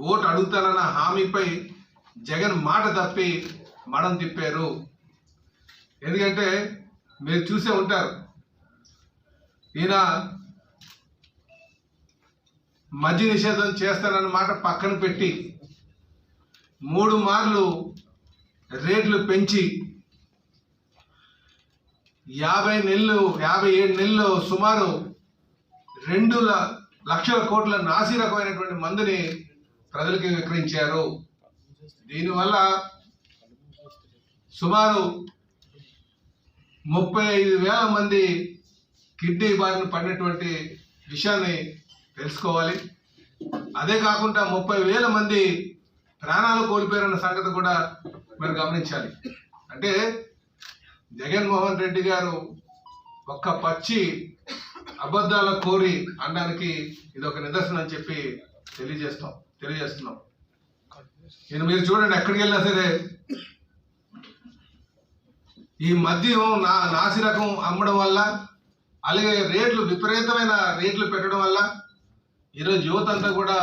Vote అడుగుతానన్న హామీపై Jagan మాట తప్పి మడం తిప్పారు. ఎందుకంటే మీరు చూసే ఉంటారు. ఈయన మద్య నిషేధం చేస్తానన్న మాట పక్కన పెట్టి మూడు మార్లు రేట్లు పెంచి యాభై నెలలు యాభై ఏడు నెలలు సుమారు రెండు లక్షల కోట్ల నాసి రకమైనటువంటి మందుని ప్రజలకి విక్రయించారు. దీనివల్ల సుమారు ముప్పై ఐదు వేల మంది కిడ్నీ బారిన పడినటువంటి విషయాన్ని తెలుసుకోవాలి. అదే కాకుండా ముప్పై వేల మంది ప్రాణాలు కోల్పోయారన్న సంగతి కూడా మీరు గమనించాలి. అంటే జగన్మోహన్ రెడ్డి గారు ఒక్క పచ్చి అబద్ధాల కోరి అనడానికి ఇది ఒక నిదర్శనం అని చెప్పి తెలియజేస్తాం. తెలియజేస్తున్నాం. నేను మీరు చూడండి ఎక్కడికి వెళ్ళినా సరే ఈ మద్యం నా నాసి రకం అమ్మడం వల్ల అలాగే రేట్లు విపరీతమైన రేట్లు పెట్టడం వల్ల ఈరోజు యువత అంతా కూడా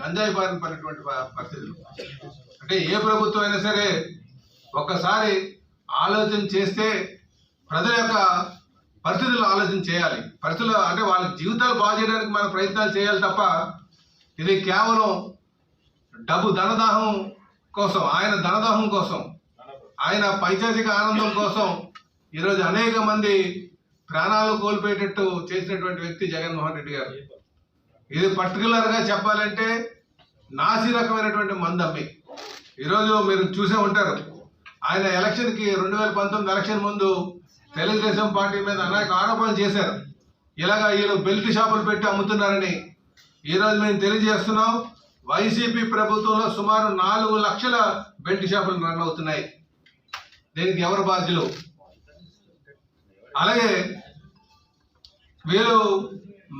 గంజాయి బారిన పడినటువంటి పరిస్థితులు. అంటే ఏ ప్రభుత్వం అయినా సరే ఒక్కసారి ఆలోచన చేస్తే ప్రజల యొక్క పరిస్థితులు ఆలోచన చేయాలి. పరిస్థితులు అంటే వాళ్ళ జీవితాలు బాగు చేయడానికి మన ప్రయత్నాలు చేయాలి తప్ప ఇది కేవలం డబ్బు ధనదాహం కోసం ఆయన ధనదాహం కోసం ఆయన పైచాచిక ఆనందం కోసం ఈరోజు అనేక మంది ప్రాణాలు కోల్పోయేటట్టు చేసినటువంటి వ్యక్తి జగన్మోహన్ రెడ్డి గారు. ఇది పర్టికులర్గా చెప్పాలంటే నాసి రకమైనటువంటి మందమ్మి. ఈరోజు మీరు చూసే ఉంటారు. ఆయన ఎలక్షన్కి రెండు వేల పంతొమ్మిది ఎలక్షన్ ముందు తెలుగుదేశం పార్టీ మీద అనేక ఆరోపణలు చేశారు. ఇలాగ వీళ్ళు బెల్ట్ షాపులు పెట్టి అమ్ముతున్నారని ఈరోజు మేము తెలియజేస్తున్నాం. వైసీపీ ప్రభుత్వంలో సుమారు నాలుగు లక్షల బెల్ట్ షాపులు రన్ అవుతున్నాయి. దీనికి ఎవరు బాధ్యులు? అలాగే వీళ్ళు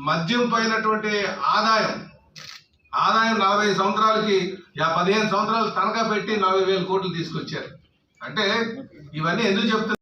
మద్యం పైనటువంటి ఆదాయం ఆదాయం నలభై సంవత్సరాలకి యా పదిహేను సంవత్సరాలు తనఖా పెట్టి నలభై వేల కోట్లు తీసుకొచ్చారు. అంటే ఇవన్నీ ఎందుకు చెప్తున్నారు